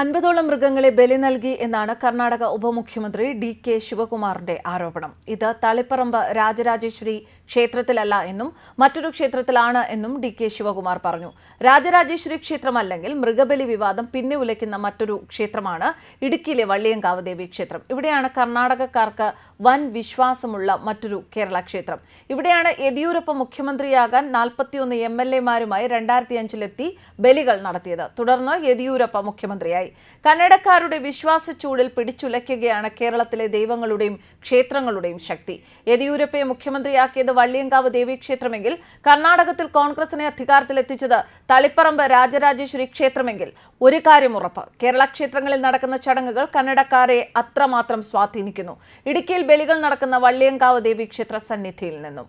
അൻപതോളം മൃഗങ്ങളെ ബലി നൽകി എന്നാണ് കർണാടക ഉപമുഖ്യമന്ത്രി ഡി കെ ശിവകുമാറിന്റെ ആരോപണം. ഇത് തളിപ്പറമ്പ് രാജരാജേശ്വരി ക്ഷേത്രത്തിലല്ല എന്നും മറ്റൊരു ക്ഷേത്രത്തിലാണ് എന്നും ഡി കെ ശിവകുമാർ പറഞ്ഞു. രാജരാജേശ്വരി ക്ഷേത്രമല്ലെങ്കിൽ മൃഗബലി വിവാദം പിന്നെ ഉലയ്ക്കുന്ന മറ്റൊരു ക്ഷേത്രമാണ് ഇടുക്കിയിലെ വള്ളിയങ്കാവ് ദേവി ക്ഷേത്രം. ഇവിടെയാണ് കർണാടകക്കാർക്ക് വൻ വിശ്വാസമുള്ള മറ്റൊരു കേരള ക്ഷേത്രം. ഇവിടെയാണ് യെദ്യൂരപ്പ മുഖ്യമന്ത്രിയാകാൻ നാൽപ്പത്തിയൊന്ന് എം എൽ എമാരുമായി രണ്ടായിരത്തി അഞ്ചിലെത്തി ബലികൾ നടത്തിയത്. തുടർന്ന് യെദ്യൂരപ്പ മുഖ്യമന്ത്രിയായി. കന്നഡക്കാരുടെ വിശ്വാസ ചൂടിൽ പിടിച്ചുലയ്ക്കുകയാണ് കേരളത്തിലെ ദൈവങ്ങളുടെയും ക്ഷേത്രങ്ങളുടെയും ശക്തി. യെദ്യൂരപ്പയെ മുഖ്യമന്ത്രിയാക്കിയത് വള്ളിയങ്കാവ് ദേവീക്ഷേത്രമെങ്കിൽ കർണാടകത്തിൽ കോൺഗ്രസിനെ അധികാരത്തിലെത്തിച്ചത് തളിപ്പറമ്പ് രാജരാജേശ്വരി ക്ഷേത്രമെങ്കിൽ. ഒരു കാര്യം ഉറപ്പ് കേരള ക്ഷേത്രങ്ങളിൽ നടക്കുന്ന ചടങ്ങുകൾ കന്നഡക്കാരെ അത്രമാത്രം സ്വാധീനിക്കുന്നു. ഇടുക്കിയിൽ ബലികൾ നടക്കുന്ന വള്ളിയങ്കാവ് ദേവീക്ഷേത്ര സന്നിധിയിൽ നിന്നും.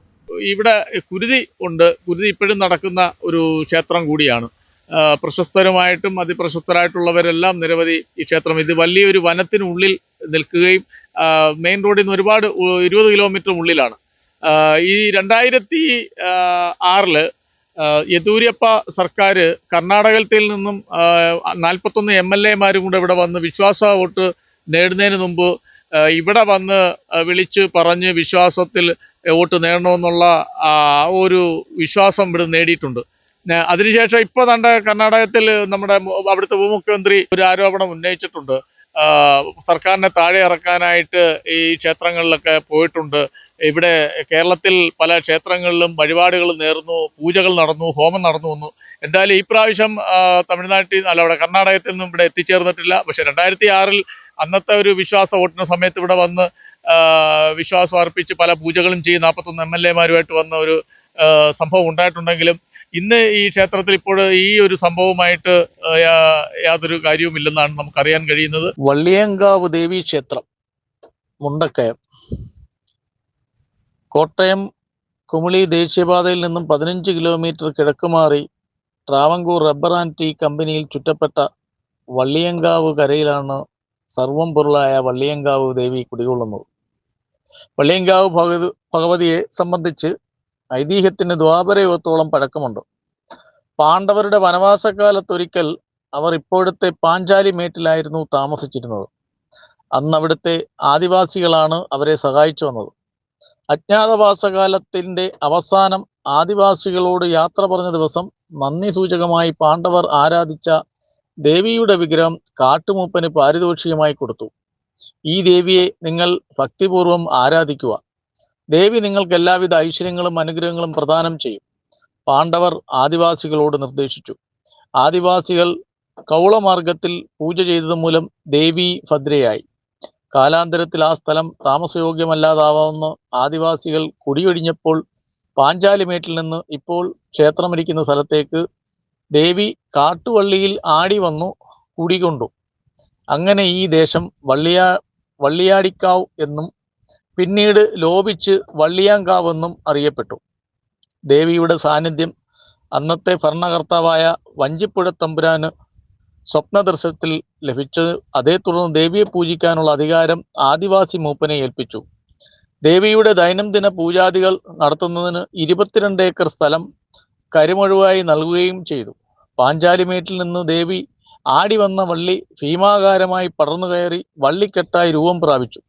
ഇവിടെ കുരുതി ഉണ്ട്. കുരുതി ഇപ്പോഴും നടക്കുന്ന ഒരു ക്ഷേത്രം കൂടിയാണ്. പ്രശസ്തരുമായിട്ടും അതിപ്രശസ്തരായിട്ടുള്ളവരെല്ലാം നിരവധി ഈ ക്ഷേത്രം. ഇത് വലിയൊരു വനത്തിനുള്ളിൽ നിൽക്കുകയും മെയിൻ റോഡിൽ നിന്ന് ഒരുപാട് ഇരുപത് കിലോമീറ്റർ ഉള്ളിലാണ്. ഈ രണ്ടായിരത്തി ആറിൽ ആ, സർക്കാർ കർണാടകത്തിൽ നിന്നും നാൽപ്പത്തൊന്ന് എം എൽ എമാരും കൂടെ ഇവിടെ വന്ന് വിശ്വാസ വോട്ട് നേടുന്നതിന് മുമ്പ് ഇവിടെ വന്ന് വിളിച്ച് പറഞ്ഞ് വിശ്വാസത്തിൽ വോട്ട് നേടണമെന്നുള്ള ഒരു വിശ്വാസം ഇവിടെ നേടിയിട്ടുണ്ട്. അതിനുശേഷം ഇപ്പോൾ തന്റെ കർണാടകത്തിൽ നമ്മുടെ അവിടുത്തെ ഉപമുഖ്യമന്ത്രി ഒരു ആരോപണം ഉന്നയിച്ചിട്ടുണ്ട്. സർക്കാരിനെ താഴെ ഇറക്കാനായിട്ട് ഈ ക്ഷേത്രങ്ങളിലൊക്കെ പോയിട്ടുണ്ട്. ഇവിടെ കേരളത്തിൽ പല ക്ഷേത്രങ്ങളിലും വഴിപാടുകൾ നേർന്നു പൂജകൾ നടന്നു ഹോമം നടന്നു വന്നു. എന്തായാലും ഈ പ്രാവശ്യം തമിഴ്നാട്ടിൽ അല്ല അവിടെ കർണാടകത്തിൽ നിന്നും ഇവിടെ എത്തിച്ചേർന്നിട്ടില്ല. പക്ഷെ രണ്ടായിരത്തി ആറിൽ അന്നത്തെ ഒരു വിശ്വാസ വോട്ടിന് സമയത്ത് ഇവിടെ വന്ന് വിശ്വാസം അർപ്പിച്ച് പല പൂജകളും ചെയ്ത് നാൽപ്പത്തൊന്ന് എം എൽ എമാരുമായിട്ട് വന്ന ഒരു സംഭവം ഉണ്ടായിട്ടുണ്ടെങ്കിലും ഇന്ന് ഈ ക്ഷേത്രത്തിൽ ഇപ്പോൾ ഈ ഒരു സംഭവമായിട്ട് യാതൊരു കാര്യവുമില്ലെന്നാണ് നമുക്കറിയാൻ കഴിയുന്നത്. വള്ളിയങ്കാവ് ദേവി ക്ഷേത്രം മുണ്ടക്കയം. കോട്ടയം കുമിളി ദേശീയപാതയിൽ നിന്നും പതിനഞ്ച് കിലോമീറ്റർ കിഴക്ക് മാറി ട്രാവങ്കൂർ റബ്ബർ ആൻഡ് ടീ കമ്പനിയിൽ ചുറ്റപ്പെട്ട വള്ളിയങ്കാവ് കരയിലാണ് സർവം പൊരുളായ വള്ളിയങ്കാവ് ദേവി കുടികൊള്ളുന്നത്. വള്ളിയങ്കാവ് ഭഗവതി ഭഗവതിയെ സംബന്ധിച്ച് ഐതിഹ്യത്തിന് ദ്വാപരയുഗത്തോളം പഴക്കമുണ്ട്. പാണ്ഡവരുടെ വനവാസകാലത്തൊരിക്കൽ അവർ ഇപ്പോഴത്തെ പാഞ്ചാലി മേട്ടിലായിരുന്നു താമസിച്ചിരുന്നത്. അന്ന് അവിടുത്തെ ആദിവാസികളാണ് അവരെ സഹായിച്ചു വന്നത്. അജ്ഞാതവാസകാലത്തിന്റെ അവസാനം ആദിവാസികളോട് യാത്ര പറഞ്ഞ ദിവസം നന്ദി സൂചകമായി പാണ്ഡവർ ആരാധിച്ച ദേവിയുടെ വിഗ്രഹം കാട്ടുമൂപ്പന് പാരിതോഷികമായി കൊടുത്തു. ഈ ദേവിയെ നിങ്ങൾ ഭക്തിപൂർവം ആരാധിക്കുക. ദേവി നിങ്ങൾക്ക് എല്ലാവിധ ഐശ്വര്യങ്ങളും അനുഗ്രഹങ്ങളും പ്രദാനം ചെയ്യും. പാണ്ഡവർ ആദിവാസികളോട് നിർദ്ദേശിച്ചു. ആദിവാസികൾ കൗളമാർഗത്തിൽ പൂജ ചെയ്തത് മൂലം ദേവി ഭദ്രയായി. കാലാന്തരത്തിൽ ആ സ്ഥലം താമസയോഗ്യമല്ലാതാവുന്ന ആദിവാസികൾ കുടിയൊഴിഞ്ഞപ്പോൾ പാഞ്ചാലിമേട്ടിൽ നിന്ന് ഇപ്പോൾ ക്ഷേത്രമിരിക്കുന്ന സ്ഥലത്തേക്ക് ദേവി കാട്ടുവള്ളിയിൽ ആടി വന്നു കുടികൊണ്ടു. അങ്ങനെ ഈ ദേശം വള്ളിയാ വള്ളിയാടിക്കാവ് എന്നും പിന്നീട് ലോപിച്ച് വള്ളിയാങ്കാവെന്നും അറിയപ്പെട്ടു. ദേവിയുടെ സാന്നിധ്യം അന്നത്തെ ഭരണകർത്താവായ വഞ്ചിപ്പുഴ തമ്പുരാന് സ്വപ്നദർശനത്തിൽ ലഭിച്ചത്. അതേ തുടർന്ന് ദേവിയെ പൂജിക്കാനുള്ള അധികാരം ആദിവാസി മൂപ്പനെ ഏൽപ്പിച്ചു. ദേവിയുടെ ദൈനംദിന പൂജാദികൾ നടത്തുന്നതിന് ഇരുപത്തിരണ്ട് ഏക്കർ സ്ഥലം കരിമൊഴിവായി നൽകുകയും ചെയ്തു. പാഞ്ചാലിമേട്ടിൽ നിന്ന് ദേവി ആടി വന്ന വള്ളി ഭീമാകാരമായി പടർന്നു കയറി വള്ളിക്കെട്ടായി രൂപം പ്രാപിച്ചു.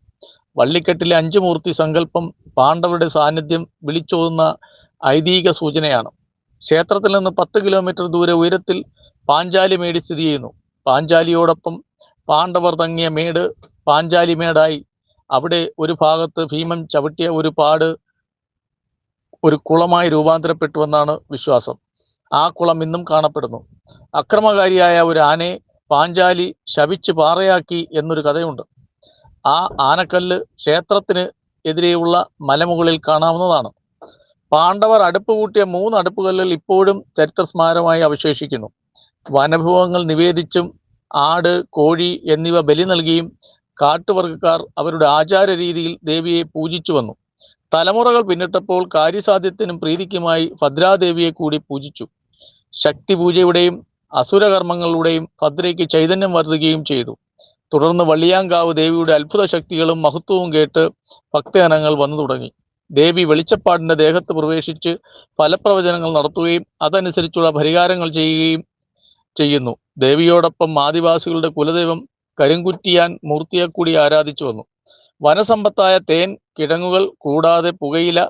വള്ളിക്കെട്ടിലെ അഞ്ചു മൂർത്തി സങ്കല്പം പാണ്ഡവരുടെ സാന്നിധ്യം വിളിച്ചോതുന്ന ഐതിഹിക സൂചനയാണ്. ക്ഷേത്രത്തിൽ നിന്ന് പത്ത് കിലോമീറ്റർ ദൂരെ ഉയരത്തിൽ പാഞ്ചാലി മേട് സ്ഥിതി ചെയ്യുന്നു. പാഞ്ചാലിയോടൊപ്പം പാണ്ഡവർ തങ്ങിയ മേട് പാഞ്ചാലി മേടായി. അവിടെ ഒരു ഭാഗത്ത് ഭീമൻ ചവിട്ടിയ ഒരു പാട് ഒരു കുളമായി രൂപാന്തരപ്പെട്ടുവെന്നാണ് വിശ്വാസം. ആ കുളം ഇന്നും കാണപ്പെടുന്നു. അക്രമകാരിയായ ഒരു ആനയെ പാഞ്ചാലി ശപിച്ച് പാറയാക്കി എന്നൊരു കഥയുണ്ട്. ആ ആനക്കല്ല് ക്ഷേത്രത്തിന് എതിരെയുള്ള മലമുകളിൽ കാണാവുന്നതാണ്. പാണ്ഡവർ അടുപ്പ് കൂട്ടിയ മൂന്ന് അടുപ്പുകല്ലിൽ ഇപ്പോഴും ചരിത്ര സ്മാരകമായി അവശേഷിക്കുന്നു. വനഭവങ്ങൾ നിവേദിച്ചും ആട് കോഴി എന്നിവ ബലി നൽകിയും കാട്ടുവർഗക്കാർ അവരുടെ ആചാര രീതിയിൽ ദേവിയെ പൂജിച്ചു വന്നു. തലമുറകൾ പിന്നിട്ടപ്പോൾ കാര്യസാധ്യത്തിനും പ്രീതിക്കുമായി ഭദ്രാദേവിയെ കൂടി പൂജിച്ചു. ശക്തി പൂജയുടെയും അസുരകർമ്മങ്ങളുടെയും ഭദ്രയ്ക്ക് ചൈതന്യം വർദ്ധിക്കുകയും ചെയ്തു. തുടർന്ന് വള്ളിയാങ്കാവ് ദേവിയുടെ അത്ഭുത ശക്തികളും മഹത്വവും കേട്ട് ഭക്തജനങ്ങൾ വന്നു തുടങ്ങി. ദേവി വെളിച്ചപ്പാടിന്റെ ദേഹത്ത് പ്രവേശിച്ച് ഫലപ്രവചനങ്ങൾ നടത്തുകയും അതനുസരിച്ചുള്ള പരിഹാരങ്ങൾ ചെയ്യുകയും ചെയ്യുന്നു. ദേവിയോടൊപ്പം ആദിവാസികളുടെ കുലദൈവം കരിങ്കുറ്റിയാൻ മൂർത്തിയെ കൂടി ആരാധിച്ചു വന്നു. വനസമ്പത്തായ തേൻ കിഴങ്ങുകൾ കൂടാതെ പുകയില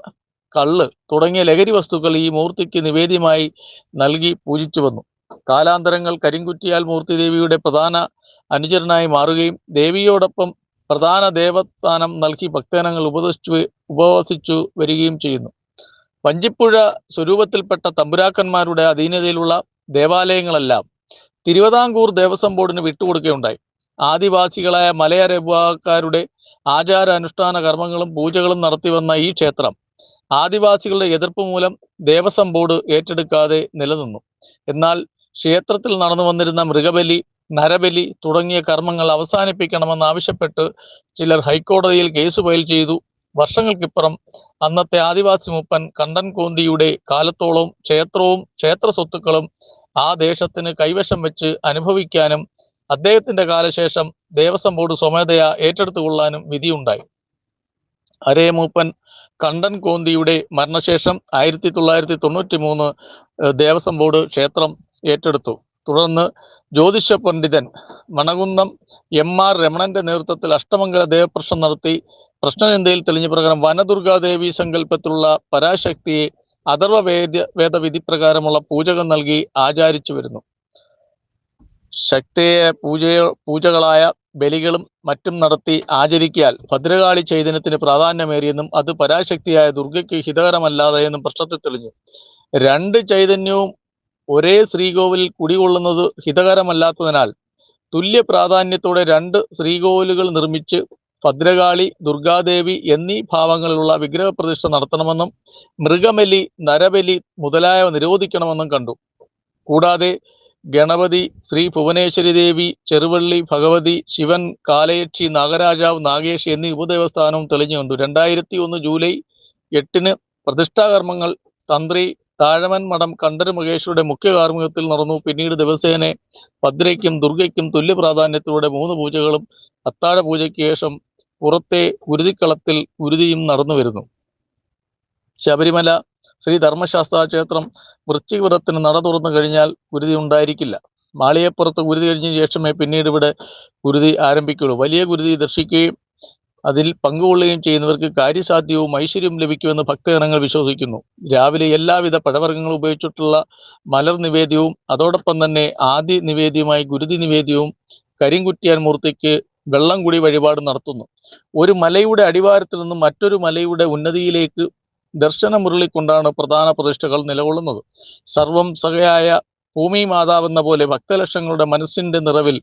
കള്ള് തുടങ്ങിയ ലഹരി വസ്തുക്കൾ ഈ മൂർത്തിക്ക് നിവേദ്യമായി നൽകി പൂജിച്ചു വന്നു. കാലാന്തരങ്ങൾ കരിങ്കുറ്റിയാൽ മൂർത്തി ദേവിയുടെ പ്രധാന അനുചരനായി മാറുകയും ദേവിയോടൊപ്പം പ്രധാന ദേവസ്ഥാനം നൽകി ഭക്തജനങ്ങൾ ഉപദേശിച്ചു ഉപവസിച്ചു വരികയും ചെയ്യുന്നു. വഞ്ചിപ്പുഴ സ്വരൂപത്തിൽപ്പെട്ട തമ്പുരാക്കന്മാരുടെ അധീനതയിലുള്ള ദേവാലയങ്ങളെല്ലാം തിരുവിതാംകൂർ ദേവസ്വം ബോർഡിന് വിട്ടുകൊടുക്കുകയുണ്ടായി. ആദിവാസികളായ മലയര വിഭാഗക്കാരുടെ ആചാര അനുഷ്ഠാന കർമ്മങ്ങളും പൂജകളും നടത്തിവന്ന ഈ ക്ഷേത്രം ആദിവാസികളുടെ എതിർപ്പ് മൂലം ദേവസ്വം ബോർഡ് ഏറ്റെടുക്കാതെ നിലനിന്നു. എന്നാൽ ക്ഷേത്രത്തിൽ നടന്നു വന്നിരുന്ന മൃഗബലി നരബലി തുടങ്ങിയ കർമ്മങ്ങൾ അവസാനിപ്പിക്കണമെന്നാവശ്യപ്പെട്ട് ചിലർ ഹൈക്കോടതിയിൽ കേസ് ഫയൽ ചെയ്തു. വർഷങ്ങൾക്കിപ്പുറം അന്നത്തെ ആദിവാസി മൂപ്പൻ കണ്ടൻ കോന്തിയുടെ കാലത്തോളം ക്ഷേത്രവും ക്ഷേത്ര സ്വത്തുക്കളും ആ ദേശത്തിന് കൈവശം വെച്ച് അനുഭവിക്കാനും അദ്ദേഹത്തിന്റെ കാലശേഷം ദേവസ്വം ബോർഡ് സ്വമേധയാ ഏറ്റെടുത്തുകൊള്ളാനും വിധിയുണ്ടായി. അരേ മൂപ്പൻ കണ്ടൻ കോന്തിയുടെ മരണശേഷം ആയിരത്തി തൊള്ളായിരത്തി തൊണ്ണൂറ്റി മൂന്ന് ദേവസ്വം ബോർഡ് ക്ഷേത്രം ഏറ്റെടുത്തു. തുടർന്ന് ജ്യോതിഷ പണ്ഡിതൻ മണകുന്നം എം ആർ രമണന്റെ നേതൃത്വത്തിൽ അഷ്ടമംഗല ദേവപ്രശ്നം നടത്തി. പ്രശ്നചിന്തയിൽ തെളിഞ്ഞ പ്രകാരം വനദുർഗാദേവി സങ്കല്പത്തിലുള്ള പരാശക്തിയെ അഥർവ വേദ വേദവിധി പ്രകാരമുള്ള പൂജകൾ നൽകി ആചാരിച്ചു വരുന്നു. ശക്തിയെ പൂജ പൂജകളായ ബലികളും മറ്റും നടത്തി ആചരിക്കാൽ ഭദ്രകാളി ചൈതന്യത്തിന് പ്രാധാന്യമേറിയെന്നും അത് പരാശക്തിയായ ദുർഗയ്ക്ക് ഹിതകരമല്ലാതെ എന്നും പ്രശ്നത്തിൽ തെളിഞ്ഞു. രണ്ട് ചൈതന്യവും ഒരേ ശ്രീകോവിലിൽ കുടികൊള്ളുന്നത് ഹിതകരമല്ലാത്തതിനാൽ തുല്യ പ്രാധാന്യത്തോടെ രണ്ട് ശ്രീകോവിലുകൾ നിർമ്മിച്ച് ഭദ്രകാളി ദുർഗാദേവി എന്നീ ഭാവങ്ങളിലുള്ള വിഗ്രഹപ്രതിഷ്ഠ നടത്തണമെന്നും മൃഗബലി നരബലി മുതലായവ നിരോധിക്കണമെന്നും കണ്ടു. കൂടാതെ ഗണപതി ശ്രീ ഭുവനേശ്വരി ദേവി ചെറുവള്ളി ഭഗവതി ശിവൻ കാലയക്ഷി നാഗരാജാവ് നാഗേഷ് എന്നീ ഉപദേവസ്ഥാനവും തെളിഞ്ഞുകൊണ്ടു. രണ്ടായിരത്തി ഒന്ന് ജൂലൈ എട്ടിന് പ്രതിഷ്ഠാകർമ്മങ്ങൾ തന്ത്രി താഴമൻ മഠം കണ്ടര മഹേശ്വരുടെ മുഖ്യ കാർമ്മികത്തിൽ നടന്നു. പിന്നീട് ദിവസേന ഭദ്രയ്ക്കും ദുർഗയ്ക്കും തുല്യ പ്രാധാന്യത്തോടെ മൂന്ന് പൂജകളും അത്താഴ പൂജയ്ക്ക് ശേഷം പുറത്തെ ഉരുതിക്കളത്തിൽ ഉരുതിയും നടന്നു വരുന്നു. ശബരിമല ശ്രീ ധർമ്മശാസ്ത്ര ക്ഷേത്രം വൃശ്ചിക വ്രതത്തിന് നട തുറന്നു കഴിഞ്ഞാൽ ഉരുതി ഉണ്ടായിരിക്കില്ല. മാളികപ്പുറത്ത് ഗുരുതി കഴിഞ്ഞ ശേഷമേ പിന്നീട് ഇവിടെ ഗുരുതി ആരംഭിക്കുകയുള്ളൂ വലിയ ഗുരുതി ദർശിക്കുകയും അതിൽ പങ്കുകൊള്ളുകയും ചെയ്യുന്നവർക്ക് കാര്യസാധ്യവും ഐശ്വര്യവും ലഭിക്കുമെന്ന് ഭക്തജനങ്ങൾ വിശ്വസിക്കുന്നു. രാവിലെ എല്ലാവിധ പഴവർഗങ്ങളും ഉപയോഗിച്ചിട്ടുള്ള മലർ നിവേദ്യവും അതോടൊപ്പം തന്നെ ആദ്യ നിവേദ്യമായി ഗുരുതി നിവേദ്യവും കരിങ്കുറ്റിയാൻ മൂർത്തിക്ക് വെള്ളം കൂടി വഴിപാട് നടത്തുന്നു. ഒരു മലയുടെ അടിവാരത്തിൽ നിന്നും മറ്റൊരു മലയുടെ ഉന്നതിയിലേക്ക് ദർശനം ഉരുളിക്കൊണ്ടാണ് പ്രധാന പ്രതിഷ്ഠകൾ നിലകൊള്ളുന്നത്. സർവം സഹയായ ഭൂമി മാതാവെന്ന പോലെ ഭക്തലക്ഷങ്ങളുടെ മനസ്സിന്റെ നിറവിൽ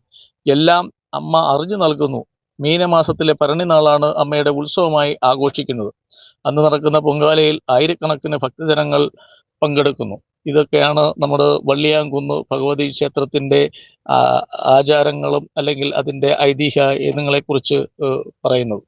എല്ലാം അമ്മ അറിഞ്ഞു നൽകുന്നു. മീനമാസത്തിലെ ഭരണി നാളാണ് അമ്മയുടെ ഉത്സവമായി ആഘോഷിക്കുന്നത്. അന്ന് നടക്കുന്ന പൊങ്കാലയിൽ ആയിരക്കണക്കിന് ഭക്തജനങ്ങൾ പങ്കെടുക്കുന്നു. ഇതൊക്കെയാണ് നമ്മുടെ വള്ളിയാങ്കുന്ന് ഭഗവതി ക്ഷേത്രത്തിന്റെ ആചാരങ്ങളും അല്ലെങ്കിൽ അതിന്റെ ഐതിഹ്യ കുറിച്ച് പറയുന്നത്.